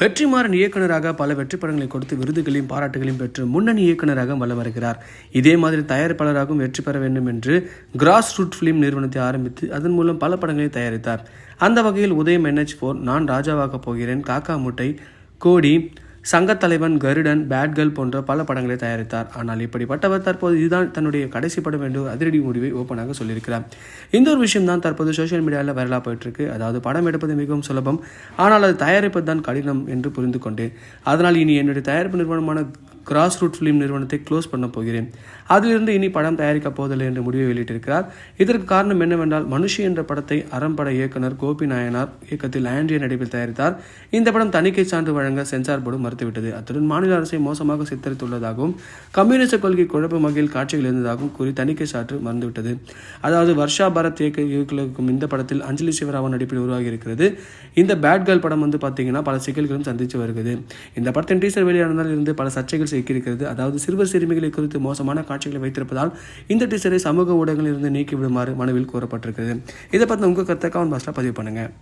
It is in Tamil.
வெற்றிமாறன் இயக்குனராக பல வெற்றி படங்களை கொடுத்து விருதுகளையும் பாராட்டுகளையும் பெற்று முன்னணி இயக்குநராக வலம் வருகிறார். இதே மாதிரி தயாரிப்பாளராகவும் வெற்றி பெற வேண்டும் என்று கிராஸ் ரூட் ஃபிலிம் நிறுவனத்தை ஆரம்பித்து அதன் மூலம் பல படங்களை தயாரித்தார். அந்த வகையில் உதயம் என்ஹெச் ஃபோர் நான் ராஜாவாகப் போகிறேன் காக்கா முட்டை கோடி சங்கத்தலைவன் கருடன் பேட்கள் போன்ற பல படங்களை தயாரித்தார். ஆனால் இப்படிப்பட்டவர் தற்போது இதுதான் தன்னுடைய கடைசி படம் என்று அதிரடி முடிவை ஓப்பனாக சொல்லியிருக்கிறார். இந்த ஒரு விஷயம் தான் தற்போது சோஷியல் மீடியாவில் வைரலாக போயிட்டுருக்கு. அதாவது படம் எடுப்பது மிகவும் சுலபம். ஆனால் அது தயாரிப்பது தான் கடினம் என்று புரிந்து கொண்டேன் அதனால் இனி என்னுடைய தயாரிப்பு நிறுவனமான கிராஸ் ரூட் ஃபிலிம் நிறுவனத்தை க்ளோஸ் பண்ண போகிறேன். அதிலிருந்து இனி படம் தயாரிக்கப் போவதில்லை என்று முடிவை வெளியிட்டிருக்கிறார். இதற்கு காரணம் என்னவென்றால் மனுஷி என்ற படத்தை அறம்பட இயக்குனர் கோபி நாயனார் இயக்கத்தில் ஆண்ட்ரியா நடிப்பில் தயாரித்தார். இந்த படம் தணிக்கை சான்று வழங்க சென்சார் போர்டு மறுத்துவிட்டது. அத்துடன் மாநில அரசை மோசமாக சித்தரித்துள்ளதாகவும் கம்யூனிஸ்ட் கொள்கை குழப்பம் வகையில் காட்சிகள் இருந்ததாகவும் கூறி தணிக்கை சாற்று மறந்துவிட்டது. அதாவது வர்ஷா பரத் இயக்க இயக்குநருக்கும் இந்த படத்தில் அஞ்சலி சிவராமன் நடிப்பில் உருவாகி இருக்கிறது இந்த பேட் கேர்ள் படம் வந்து பார்த்தீங்கன்னா பல சிக்கல்களும் சந்தித்து வருகிறது. இந்த படத்தின் டீசர் வெளியானதால் இருந்து பல சர்ச்சைகள் சிக்கியிருக்கிறது. அதாவது சிறுவர் சிறுமிகளை குறித்து மோசமான காட்சிகளை வைத்திருப்பதால் இந்த டீச்சரை சமூக ஊடகங்களில் இருந்து நீக்கிவிடுமாறு மனுவில் கூறப்பட்டிருக்கிறது. இதை பற்றி உங்கள் கருத்தை கவன் பாஸ்டில் பதிவு பண்ணுங்கள்